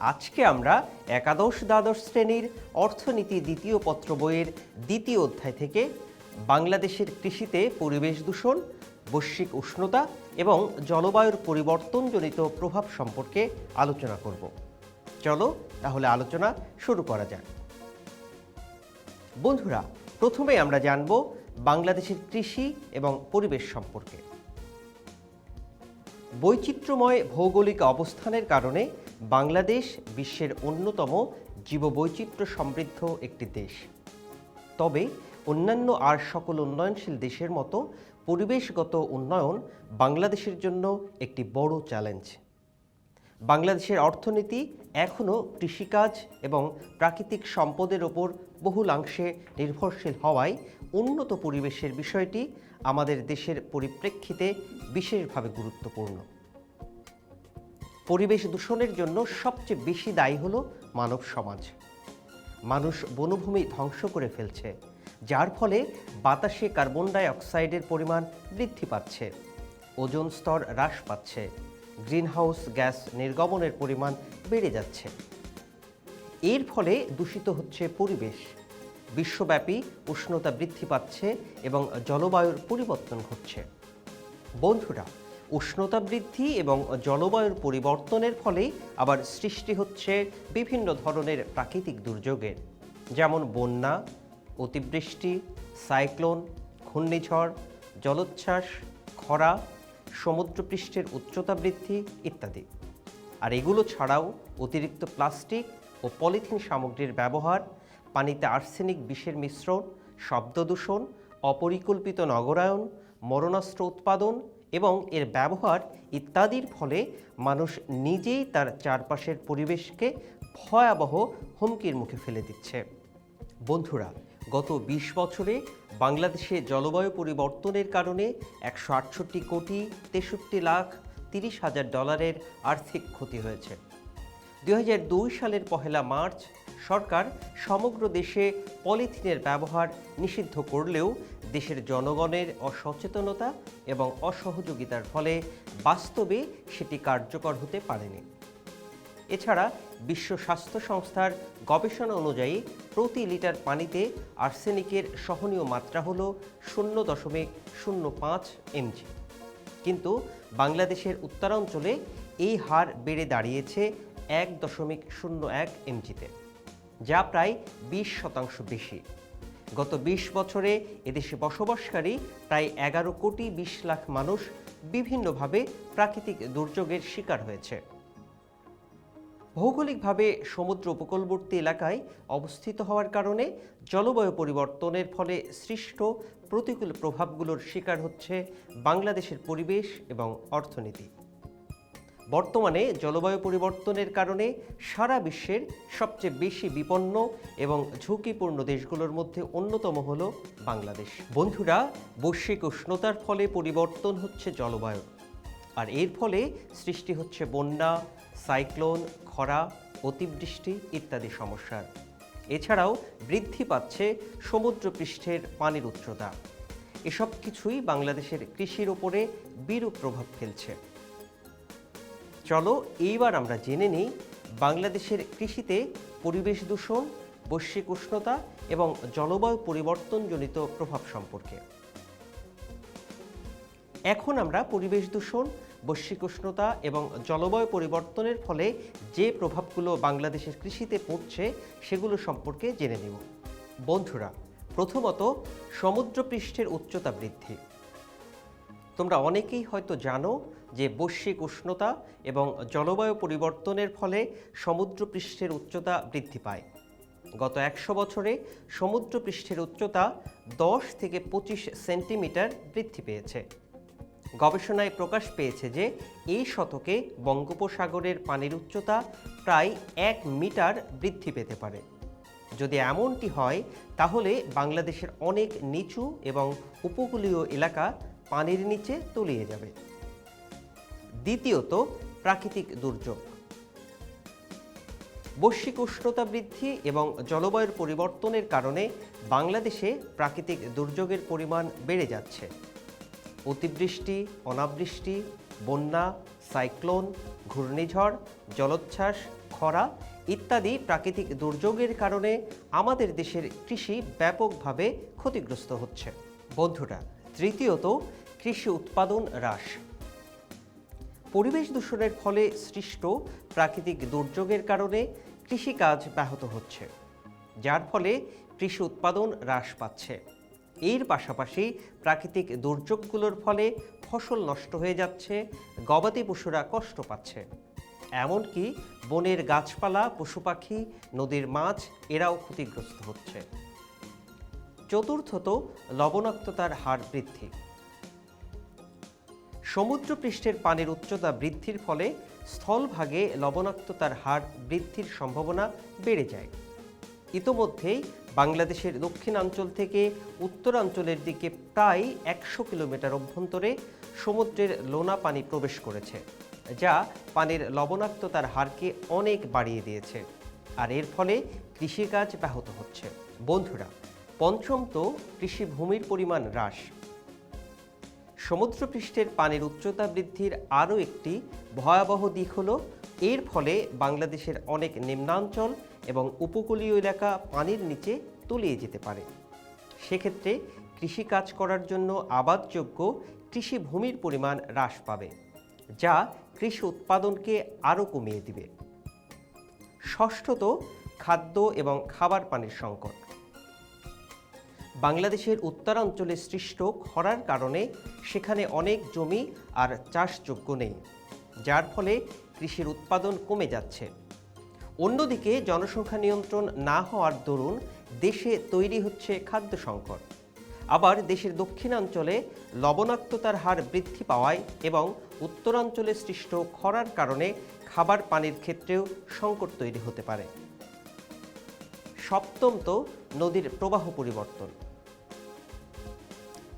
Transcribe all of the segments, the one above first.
আজকে আমরা একাদশ দ্বাদশ শ্রেণির অর্থনীতি দ্বিতীয় পত্র বইয়ের দ্বিতীয় অধ্যায় থেকে বাংলাদেশের কৃষিতে পরিবেশ দূষণ, বৈশ্বিক উষ্ণতা এবং জলবায়ুর পরিবর্তনজনিত প্রভাব সম্পর্কে আলোচনা করব। চলো তাহলে আলোচনা শুরু করা যাক। বন্ধুরা, প্রথমে আমরা জানব বাংলাদেশের কৃষি এবং পরিবেশ সম্পর্কে। বৈচিত্র্যময় ভৌগোলিক অবস্থানের কারণে বাংলাদেশ বিশ্বের অন্যতম জীববৈচিত্র্য সমৃদ্ধ একটি দেশ। তবে অন্যান্য আর সকল উন্নয়নশীল দেশের মতো পরিবেশগত উন্নয়ন বাংলাদেশের জন্য একটি বড় চ্যালেঞ্জ। বাংলাদেশের অর্থনীতি এখনও কৃষিকাজ এবং প্রাকৃতিক সম্পদের ওপর বহুলাংশে নির্ভরশীল হওয়ায় উন্নত পরিবেশের বিষয়টি আমাদের দেশের পরিপ্রেক্ষিতে বিশেষভাবে গুরুত্বপূর্ণ। পরিবেশ দূষণের জন্য সবচেয়ে বেশি দায়ী হল মানব সমাজ। মানুষ বনভূমি ধ্বংস করে ফেলছে, যার ফলে বাতাসে কার্বন ডাই অক্সাইডের পরিমাণ বৃদ্ধি পাচ্ছে, ওজন স্তর হ্রাস পাচ্ছে, গ্রিনহাউস গ্যাস নির্গমনের পরিমাণ বেড়ে যাচ্ছে। এর ফলে দূষিত হচ্ছে পরিবেশ, বিশ্বব্যাপী উষ্ণতা বৃদ্ধি পাচ্ছে এবং জলবায়ুর পরিবর্তন ঘটছে। বন্ধুরা উষ্ণতা বৃদ্ধি এবং জলবায়ুর পরিবর্তনের ফলে আবার সৃষ্টি হচ্ছে বিভিন্ন ধরনের প্রাকৃতিক দুর্যোগের। যেমন বন্যা, অতিবৃষ্টি, সাইক্লোন, ঘূর্ণিঝড়, জলোচ্ছ্বাস, খরা, সমুদ্রপৃষ্ঠের উচ্চতা বৃদ্ধি ইত্যাদি। আর এগুলো ছাড়াও অতিরিক্ত প্লাস্টিক ও পলিথিন সামগ্রীর ব্যবহার, পানিতে আর্সেনিক বিষের মিশ্রণ শব্দ দূষণ অপরিকল্পিত নগরায়ন, মরণাস্ত্র উৎপাদন এবং এর ব্যবহার ইত্যাদির ফলে মানুষ নিজেই তার চারপাশের পরিবেশকে ভয়াবহ হুমকির মুখে ফেলে দিচ্ছে। বন্ধুরা, গত ২০ বছরে বাংলাদেশে জলবায়ু পরিবর্তনের কারণে একশো আটষট্টি কোটি তেষট্টি লাখ তিরিশ হাজার ডলারের আর্থিক ক্ষতি হয়েছে। দু হাজার দুই সালের পহেলা মার্চ সরকার সমগ্র দেশে পলিথিনের ব্যবহার নিষিদ্ধ করলেও দেশের জনগণের অসচেতনতা এবং অসহযোগিতার ফলে বাস্তবে সেটি কার্যকর হতে পারেনি। এছাড়া বিশ্ব স্বাস্থ্য সংস্থার গবেষণা অনুযায়ী প্রতি লিটার পানিতে আর্সেনিকের সহনীয় মাত্রা হল শূন্য দশমিক শূন্য পাঁচ এমজি। কিন্তু বাংলাদেশের উত্তরাঞ্চলে এই হার বেড়ে দাঁড়িয়েছে এক দশমিক শূন্য এক এমজিতে। যা প্রায় বিশ শতাংশ বেশি। গত ২০ বছরে এদেশে বসবাসকারী প্রায় এগারো কোটি বিশ লাখ মানুষ বিভিন্নভাবে প্রাকৃতিক দুর্যোগের শিকার হয়েছে। ভৌগোলিকভাবে সমুদ্র উপকূলবর্তী এলাকায় অবস্থিত হওয়ার কারণে জলবায়ু পরিবর্তনের ফলে সৃষ্ট প্রতিকূল প্রভাবগুলোর শিকার হচ্ছে বাংলাদেশের পরিবেশ এবং অর্থনীতি। বর্তমানে জলবায়ু পরিবর্তনের কারণে সারা বিশ্বের সবচেয়ে বেশি বিপন্ন এবং ঝুঁকিপূর্ণ দেশগুলোর মধ্যে অন্যতম হল বাংলাদেশ। বন্ধুরা, বৈশ্বিক উষ্ণতার ফলে পরিবর্তন হচ্ছে জলবায়ু। আর এর ফলে সৃষ্টি হচ্ছে বন্যা, সাইক্লোন, খরা, অতিবৃষ্টি ইত্যাদি সমস্যার। এছাড়াও বৃদ্ধি পাচ্ছে সমুদ্রপৃষ্ঠের পানির উচ্চতা। এসব কিছুই বাংলাদেশের কৃষির ওপরে বিরূপ প্রভাব ফেলছে। চলো এইবার আমরা জেনে নিই বাংলাদেশের কৃষিতে পরিবেশ দূষণ, বৈশ্বিক উষ্ণতা এবং জলবায়ু পরিবর্তনজনিত প্রভাব সম্পর্কে। এখন আমরা পরিবেশ দূষণ, বৈশ্বিক উষ্ণতা এবং জলবায়ু পরিবর্তনের ফলে যে প্রভাবগুলো বাংলাদেশের কৃষিতে পড়ছে সেগুলো সম্পর্কে জেনে নেব। বন্ধুরা, প্রথমত সমুদ্রপৃষ্ঠের উচ্চতা বৃদ্ধি। তোমরা অনেকেই হয়তো জানো যে বৈশ্বিক উষ্ণতা এবং জলবায়ু পরিবর্তনের ফলে সমুদ্রপৃষ্ঠের উচ্চতা বৃদ্ধি পায়। গত একশো বছরে সমুদ্রপৃষ্ঠের উচ্চতা দশ থেকে পঁচিশ সেন্টিমিটার বৃদ্ধি পেয়েছে। গবেষণায় প্রকাশ পেয়েছে যে এই শতকে বঙ্গোপসাগরের পানির উচ্চতা প্রায় এক মিটার বৃদ্ধি পেতে পারে। যদি এমনটি হয়, তাহলে বাংলাদেশের অনেক নিচু এবং উপকূলীয় এলাকা পানির নিচে তলিয়ে যাবে। দ্বিতীয়ত, প্রাকৃতিক দুর্যোগ। বৈশ্বিক উষ্ণতা বৃদ্ধি এবং জলবায়ুর পরিবর্তনের কারণে বাংলাদেশে প্রাকৃতিক দুর্যোগের পরিমাণ বেড়ে যাচ্ছে। অতিবৃষ্টি, অনাবৃষ্টি, বন্যা, সাইক্লোন, ঘূর্ণিঝড়, জলোচ্ছ্বাস, খরা ইত্যাদি প্রাকৃতিক দুর্যোগের কারণে আমাদের দেশের কৃষি ব্যাপকভাবে ক্ষতিগ্রস্ত হচ্ছে। বন্ধুরা তৃতীয়ত, কৃষি উৎপাদন হ্রাস। পরিবেশ দূষণের ফলে সৃষ্ট প্রাকৃতিক দুর্যোগের কারণে কৃষিকাজ ব্যাহত হচ্ছে, যার ফলে কৃষি উৎপাদন হ্রাস পাচ্ছে। এর পাশাপাশি প্রাকৃতিক দুর্যোগগুলোর ফলে ফসল নষ্ট হয়ে যাচ্ছে, গবাদি পশুরা কষ্ট পাচ্ছে। এমনকি বনের গাছপালা, পশু পাখি, নদীর মাছ, এরাও ক্ষতিগ্রস্ত হচ্ছে। চতুর্থত লবণাক্ততার হার বৃদ্ধি। সমুদ্রপৃষ্ঠের পানির উচ্চতা বৃদ্ধির ফলে স্থলভাগে লবণাক্ততার হার বৃদ্ধির সম্ভাবনা বেড়ে যায়। ইতোমধ্যেই বাংলাদেশের দক্ষিণাঞ্চল থেকে উত্তরাঞ্চলের দিকে প্রায় একশো কিলোমিটার অভ্যন্তরে সমুদ্রের লোনা পানি প্রবেশ করেছে, যা পানির লবণাক্ততার হারকে অনেক বাড়িয়ে দিয়েছে, আর এর ফলে কৃষিকাজ ব্যাহত হচ্ছে। বন্ধুরা পঞ্চম তো কৃষি ভূমির পরিমাণ হ্রাস। সমুদ্রপৃষ্ঠের পানির উচ্চতা বৃদ্ধির আরও একটি ভয়াবহ দিক হল, এর ফলে বাংলাদেশের অনেক নিম্নাঞ্চল এবং উপকূলীয় এলাকা পানির নিচে তলিয়ে যেতে পারে। সেক্ষেত্রে কৃষিকাজ করার জন্য আবাদযোগ্য কৃষি ভূমির পরিমাণ হ্রাস পাবে, যা কৃষি উৎপাদনকে আরও কমিয়ে দিবে। ষষ্ঠত খাদ্য এবং খাবার পানির সংকট। বাংলাদেশের উত্তরাঞ্চলে সৃষ্ট খরার কারণে সেখানে অনেক জমি আর চাষযোগ্য নেই, যার ফলে কৃষির উৎপাদন কমে যাচ্ছে। অন্যদিকে জনসংখ্যা নিয়ন্ত্রণ না হওয়ার দরুন দেশে তৈরি হচ্ছে খাদ্য সংকট। আবার দেশের দক্ষিণাঞ্চলে লবণাক্ততার হার বৃদ্ধি পাওয়ায় এবং উত্তরাঞ্চলে সৃষ্ট খরার কারণে খাবার পানির ক্ষেত্রেও সংকট তৈরি হতে পারে। সপ্তম তো নদীর প্রবাহ পরিবর্তন।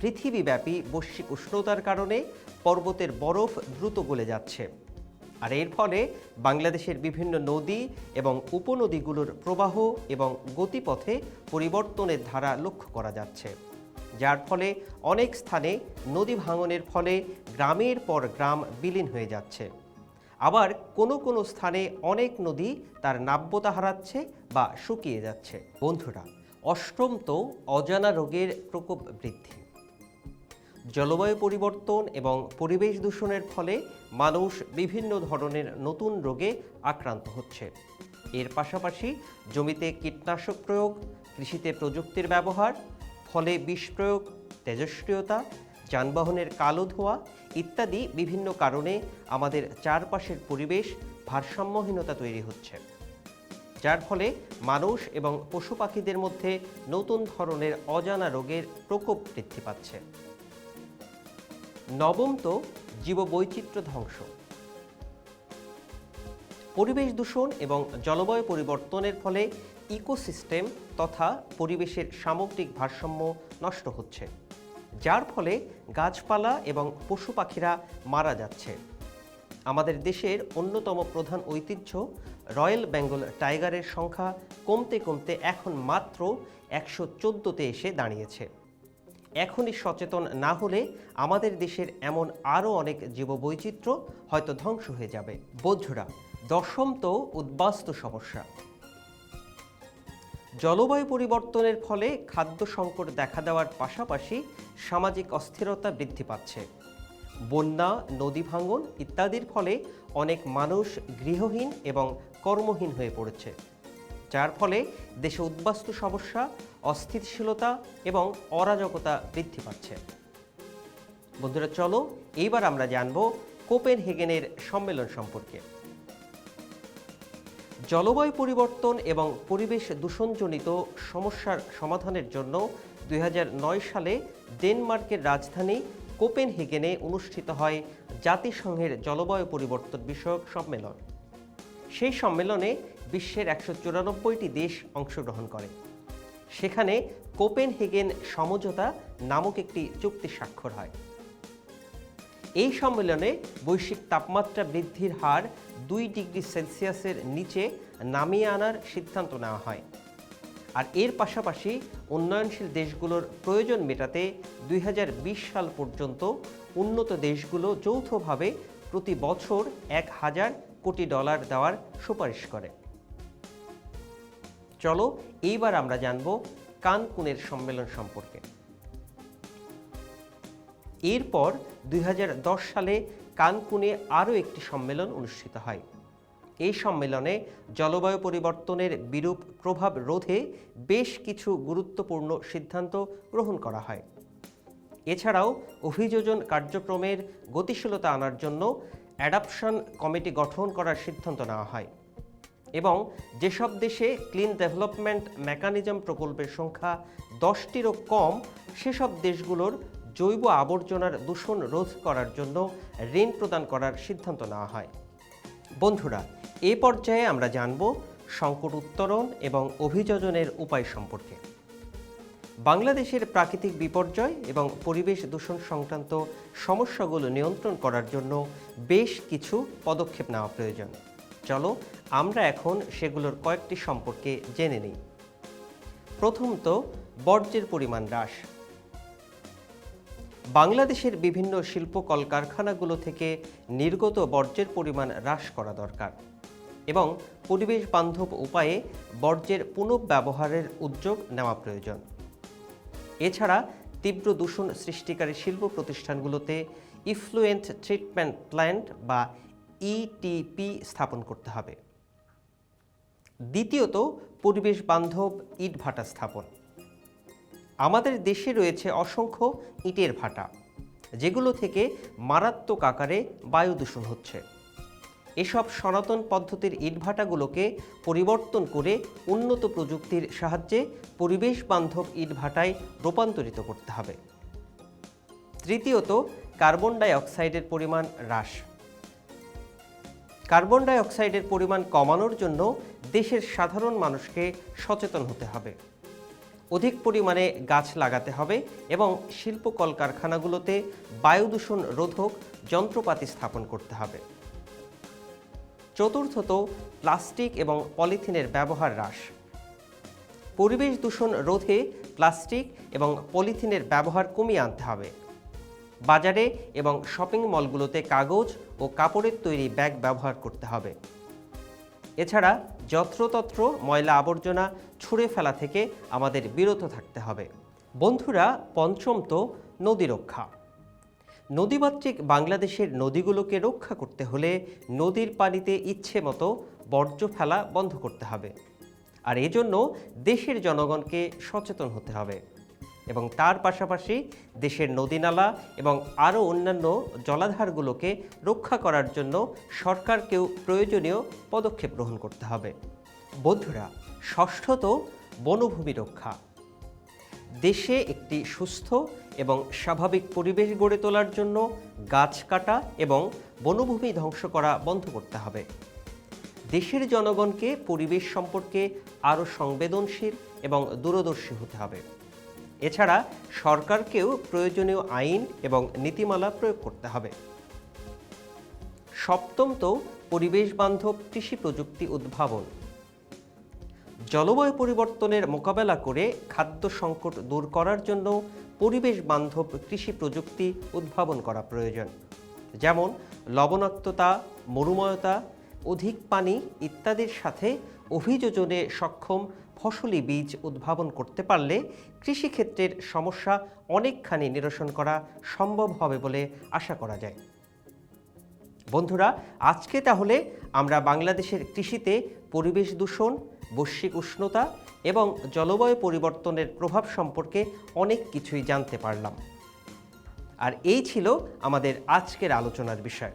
পৃথিবীব্যাপী বৈশ্বিক উষ্ণতার কারণে পর্বতের বরফ দ্রুত গলে যাচ্ছে। আর এর ফলে বাংলাদেশের বিভিন্ন নদী এবং উপনদীগুলোর প্রবাহ এবং গতিপথে পরিবর্তনের ধারা লক্ষ্য করা যাচ্ছে। যার ফলে অনেক স্থানে নদী ভাঙনের ফলে গ্রামের পর গ্রাম বিলীন হয়ে যাচ্ছে। আবার কোনো কোনো স্থানে অনেক নদী তার নাব্যতা হারাচ্ছে বা শুকিয়ে যাচ্ছে। বন্ধুরা, অষ্টম তো অজানা রোগের প্রকোপ বৃদ্ধি। জলবায়ু পরিবর্তন এবং পরিবেশ দূষণের ফলে মানুষ বিভিন্ন ধরনের নতুন রোগে আক্রান্ত হচ্ছে। এর পাশাপাশি জমিতে কীটনাশক প্রয়োগ, কৃষিতে প্রযুক্তির ব্যবহার, ফলে বিষ প্রয়োগ, তেজস্ক্রিয়তা যানবাহনের কালো ধোঁয়া ইত্যাদি বিভিন্ন কারণে আমাদের চারপাশের পরিবেশ ভারসাম্যহীনতা তৈরি হচ্ছে। যার ফলে মানুষ এবং পশু পাখিদের মধ্যে নতুন ধরনের অজানা রোগের প্রকোপ বৃদ্ধি পাচ্ছে। নবম তো জীববৈচিত্র্য ধ্বংস। পরিবেশ দূষণ এবং জলবায়ু পরিবর্তনের ফলে ইকোসিস্টেম তথা পরিবেশের সামগ্রিক ভারসাম্য নষ্ট হচ্ছে। যার ফলে গাছপালা এবং পশু পাখিরা মারা যাচ্ছে। আমাদের দেশের অন্যতম প্রধান ঐতিহ্য, রয়্যাল বেঙ্গল টাইগারের সংখ্যা কমতে কমতে এখন মাত্র একশো চোদ্দোতে এসে দাঁড়িয়েছে। এখনই সচেতন না হলে আমাদের দেশের এমন আরও অনেক জীববৈচিত্র্য হয়তো ধ্বংস হয়ে যাবে। বন্ধুরা, দশম তো উদ্বাস্তু সমস্যা। জলবায়ু পরিবর্তনের ফলে খাদ্য সংকট দেখা দেওয়ার পাশাপাশি সামাজিক অস্থিরতা বৃদ্ধি পাচ্ছে। বন্যা, নদী ভাঙন ইত্যাদির ফলে অনেক মানুষ গৃহহীন এবং কর্মহীন হয়ে পড়েছে। যার ফলে দেশে উদ্বাস্তু সমস্যা, অস্থিতিশীলতা এবং অরাজকতা বৃদ্ধি পাচ্ছে। বন্ধুরা, চলো এইবার আমরা জানব কোপেন হেগেনের সম্মেলন সম্পর্কে। জলবায়ু পরিবর্তন এবং পরিবেশ দূষণজনিত সমস্যার সমাধানের জন্য দুই হাজার নয় সালে ডেনমার্কের রাজধানী কোপেন হেগেনে অনুষ্ঠিত হয় জাতিসংঘের জলবায়ু পরিবর্তন বিষয়ক সম্মেলন। সেই সম্মেলনে বিশ্বের একশো চুরানব্বইটি দেশ অংশগ্রহণ করে। সেখানে কোপেনহেগেন সমঝোতা নামক একটি চুক্তি স্বাক্ষর হয়। এই সম্মেলনে বৈশ্বিক তাপমাত্রা বৃদ্ধির হার দুই ডিগ্রি সেলসিয়াসের নিচে নামিয়ে আনার সিদ্ধান্ত নেওয়া হয়। আর এর পাশাপাশি উন্নয়নশীল দেশগুলোর প্রয়োজন মেটাতে দুই হাজার বিশ সাল পর্যন্ত উন্নত দেশগুলো যৌথভাবে প্রতি বছর এক হাজার কোটি ডলার দেওয়ার সুপারিশ করে। চলো, এইবার আমরা জানব কানকুনের সম্মেলন সম্পর্কে। এরপর দুই হাজার দশ সালে কানকুনে আরও একটি সম্মেলন অনুষ্ঠিত হয়। এই সম্মেলনে জলবায়ু পরিবর্তনের বিরূপ প্রভাব রোধে বেশ কিছু গুরুত্বপূর্ণ সিদ্ধান্ত গ্রহণ করা হয়। এছাড়াও অভিযোজন কার্যক্রমের গতিশীলতা আনার জন্য অ্যাডাপশন কমিটি গঠন করার সিদ্ধান্ত নেওয়া হয় এবং যেসব দেশে ক্লিন ডেভেলপমেন্ট মেকানিজম প্রকল্পের সংখ্যা দশটিরও কম, সেসব দেশগুলোর জৈব আবর্জনার দূষণ রোধ করার জন্য ঋণ প্রদান করার সিদ্ধান্ত নেওয়া হয়। বন্ধুরা, এ পর্যায়ে আমরা জানব সংকট উত্তরণ এবং অভিযোজনের উপায় সম্পর্কে। বাংলাদেশের প্রাকৃতিক বিপর্যয় এবং পরিবেশ দূষণ সংক্রান্ত সমস্যাগুলো নিয়ন্ত্রণ করার জন্য বেশ কিছু পদক্ষেপ নেওয়া প্রয়োজন। চলো, আমরা এখন সেগুলোর কয়েকটি সম্পর্কে জেনে নিই। প্রথমত, বর্জ্যের পরিমাণ হ্রাস। বাংলাদেশের বিভিন্ন শিল্প কলকারখানাগুলো থেকে নির্গত বর্জ্যের পরিমাণ হ্রাস করা দরকার এবং পরিবেশ বান্ধব উপায়ে বর্জ্যের পুনঃব্যবহারের উদ্যোগ নেওয়া প্রয়োজন। এছাড়া তীব্র দূষণ সৃষ্টিকারী শিল্প প্রতিষ্ঠানগুলোতে ইফ্লুয়েন্ট ট্রিটমেন্ট প্ল্যান্ট বা ইটিপি স্থাপন করতে হবে। দ্বিতীয়ত, পরিবেশ বান্ধব ইটভাটা স্থাপন। আমাদের দেশে রয়েছে অসংখ্য ইটের ভাটা, যেগুলো থেকে মারাত্মক আকারে বায়ু দূষণ হচ্ছে। এসব সনাতন পদ্ধতির ইটভাটাগুলোকে পরিবর্তন করে উন্নত প্রযুক্তির সাহায্যে পরিবেশ বান্ধব ইটভাটায় রূপান্তরিত করতে হবে। তৃতীয়ত, কার্বন ডাই অক্সাইডের পরিমাণ হ্রাস। কার্বন ডাই অক্সাইডের পরিমাণ কমানোর জন্য দেশের সাধারণ মানুষকে সচেতন হতে হবে। অধিক পরিমাণে গাছ লাগাতে হবে এবং শিল্প কলকারখানাগুলোতে বায়ু দূষণ রোধক যন্ত্রপাতি স্থাপন করতে হবে। চতুর্থত, প্লাস্টিক এবং পলিথিনের ব্যবহার হ্রাস। পরিবেশ দূষণ রোধে প্লাস্টিক এবং পলিথিনের ব্যবহার কমিয়ে আনতে হবে। বাজারে এবং শপিং মলগুলোতে কাগজ ও কাপড়ের তৈরি ব্যাগ ব্যবহার করতে হবে। এছাড়া যত্রতত্র ময়লা আবর্জনা ছুঁড়ে ফেলা থেকে আমাদের বিরত থাকতে হবে। বন্ধুরা, পঞ্চম তো নদী রক্ষা। নদীমাতৃক বাংলাদেশের নদীগুলোকে রক্ষা করতে হলে নদীর পানিতে ইচ্ছে মতো বর্জ্য ফেলা বন্ধ করতে হবে। আর এজন্য দেশের জনগণকে সচেতন হতে হবে। এবং তার পাশাপাশি দেশের নদীনালা এবং আরও অন্যান্য জলাধারগুলোকে রক্ষা করার জন্য সরকারকেও প্রয়োজনীয় পদক্ষেপ গ্রহণ করতে হবে। বন্ধুরা ষষ্ঠত বনভূমি রক্ষা। দেশে একটি সুস্থ এবং স্বাভাবিক পরিবেশ গড়ে তোলার জন্য গাছ কাটা এবং বনভূমি ধ্বংস করা বন্ধ করতে হবে। দেশের জনগণকে পরিবেশ সম্পর্কে আরও সংবেদনশীল এবং দূরদর্শী হতে হবে। এছাড়া সরকারকেও প্রয়োজনীয় আইন এবং নীতিমালা প্রয়োগ করতে হবে। সপ্তম তো পরিবেশ বান্ধব কৃষি প্রযুক্তি উদ্ভাবন। জলবায়ু পরিবর্তনের মোকাবেলা করে খাদ্য সংকট দূর করার জন্য পরিবেশ বান্ধব কৃষি প্রযুক্তি উদ্ভাবন করা প্রয়োজন। যেমন লবণাক্ততা, মরুময়তা, অধিক পানি ইত্যাদির সাথে অভিযোজনে সক্ষম ফসলি বীজ উদ্ভাবন করতে পারলে কৃষিক্ষেত্রের সমস্যা অনেকখানি নিরসন করা সম্ভব হবে বলে আশা করা যায়। বন্ধুরা, আজকে তাহলে আমরা বাংলাদেশের কৃষিতে পরিবেশ দূষণ, বৈশ্বিক উষ্ণতা এবং জলবায়ু পরিবর্তনের প্রভাব সম্পর্কে অনেক কিছুই জানতে পারলাম। আর এই ছিল আমাদের আজকের আলোচনার বিষয়।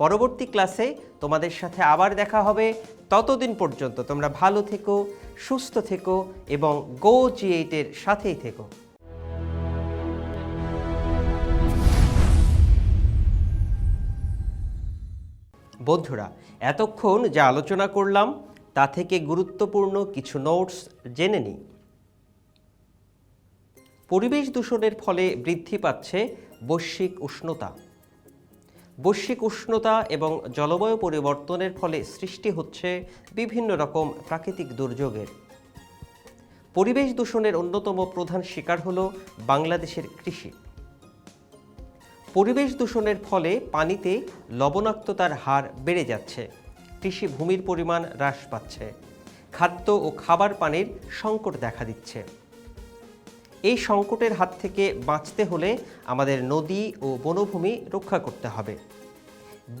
পরবর্তী ক্লাসে তোমাদের সাথে আবার দেখা হবে। ততদিন পর্যন্ত তোমরা ভালো থেকো, সুস্থ থেকো এবং গো জি এইটের সাথেই থেকো। বন্ধুরা, এতক্ষণ যা আলোচনা করলাম, তা থেকে গুরুত্বপূর্ণ কিছু নোটস জেনে নিই। পরিবেশ দূষণের ফলে বৃদ্ধি পাচ্ছে বৈশ্বিক উষ্ণতা। বৈশ্বিক উষ্ণতা এবং জলবায়ু পরিবর্তনের ফলে সৃষ্টি হচ্ছে বিভিন্ন রকম প্রাকৃতিক দুর্যোগের। পরিবেশ দূষণের অন্যতম প্রধান শিকার হল বাংলাদেশের কৃষি। পরিবেশ দূষণের ফলে পানিতে লবণাক্ততার হার বেড়ে যাচ্ছে, কৃষি ভূমির পরিমাণ হ্রাস পাচ্ছে, খাদ্য ও খাবার পানির সংকট দেখা দিচ্ছে। এই সংকটের হাত থেকে বাঁচতে হলে আমাদের নদী ও বনভূমি রক্ষা করতে হবে।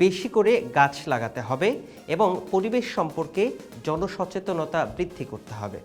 বেশি করে গাছ লাগাতে হবে এবং পরিবেশ সম্পর্কে জনসচেতনতা বৃদ্ধি করতে হবে।